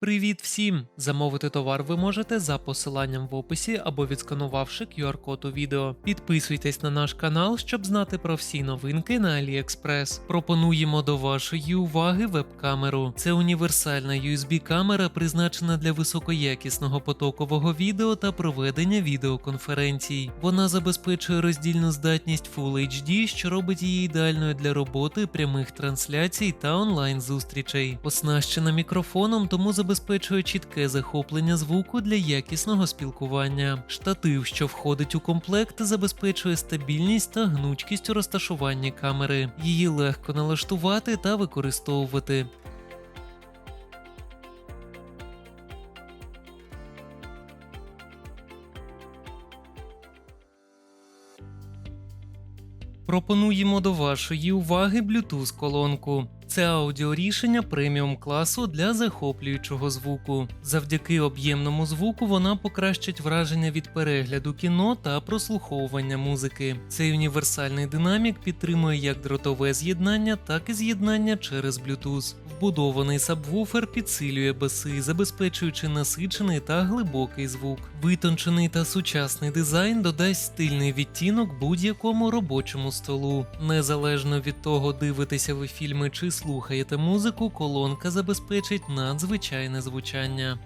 Привіт всім! Замовити товар ви можете за посиланням в описі або відсканувавши QR-код у відео. Підписуйтесь на наш канал, щоб знати про всі новинки на AliExpress. Пропонуємо до вашої уваги веб-камеру. Це універсальна USB-камера, призначена для високоякісного потокового відео та проведення відеоконференцій. Вона забезпечує роздільну здатність Full HD, що робить її ідеальною для роботи, прямих трансляцій та онлайн-зустрічей. Оснащена мікрофоном, тому забезпечує чітке захоплення звуку для якісного спілкування. Штатив, що входить у комплект, забезпечує стабільність та гнучкість у розташуванні камери. Її легко налаштувати та використовувати. Пропонуємо до вашої уваги Bluetooth колонку. Це аудіорішення преміум класу для захоплюючого звуку. Завдяки об'ємному звуку вона покращить враження від перегляду кіно та прослуховування музики. Цей універсальний динамік підтримує як дротове з'єднання, так і з'єднання через Bluetooth. Вбудований сабвуфер підсилює баси, забезпечуючи насичений та глибокий звук. Витончений та сучасний дизайн додасть стильний відтінок будь-якому робочому столу. Незалежно від того, дивитеся ви фільми чи музику, колонка забезпечить надзвичайне звучання.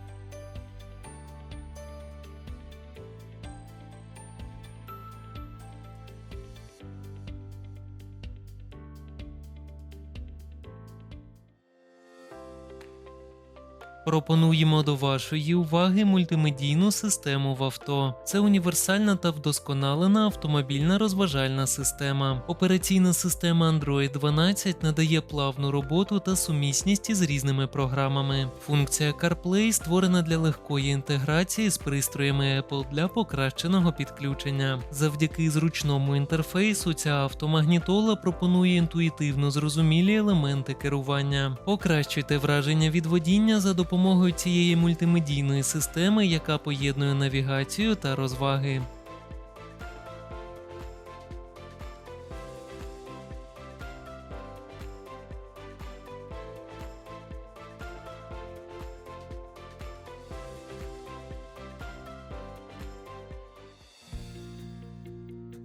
Пропонуємо до вашої уваги мультимедійну систему в авто. Це універсальна та вдосконалена автомобільна розважальна система. Операційна система Android 12 надає плавну роботу та сумісність із різними програмами. Функція CarPlay створена для легкої інтеграції з пристроями Apple для покращеного підключення. Завдяки зручному інтерфейсу ця автомагнітола пропонує інтуїтивно зрозумілі елементи керування. Покращуйте враження від водіння за допомогою цієї мультимедійної системи, яка поєднує навігацію та розваги.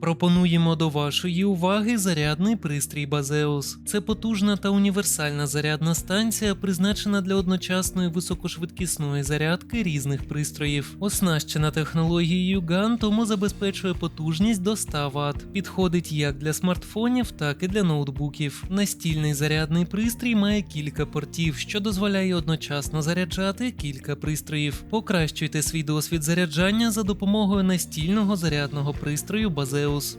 Пропонуємо до вашої уваги зарядний пристрій Базеус. Це потужна та універсальна зарядна станція, призначена для одночасної високошвидкісної зарядки різних пристроїв. Оснащена технологією GAN, тому забезпечує потужність до 100 Вт. Підходить як для смартфонів, так і для ноутбуків. Настільний зарядний пристрій має кілька портів, що дозволяє одночасно заряджати кілька пристроїв. Покращуйте свій досвід заряджання за допомогою настільного зарядного пристрою Базеус. Beatles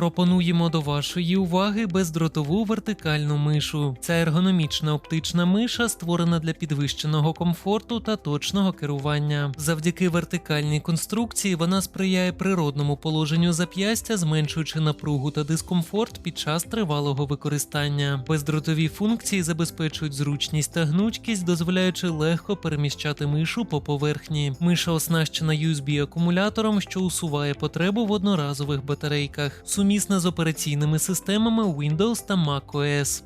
Пропонуємо до вашої уваги бездротову вертикальну мишу. Ця ергономічна оптична миша створена для підвищеного комфорту та точного керування. Завдяки вертикальній конструкції вона сприяє природному положенню зап'ястя, зменшуючи напругу та дискомфорт під час тривалого використання. Бездротові функції забезпечують зручність та гнучкість, дозволяючи легко переміщати мишу по поверхні. Миша оснащена USB-акумулятором, що усуває потребу в одноразових батарейках. Сумісна з операційними системами Windows та macOS.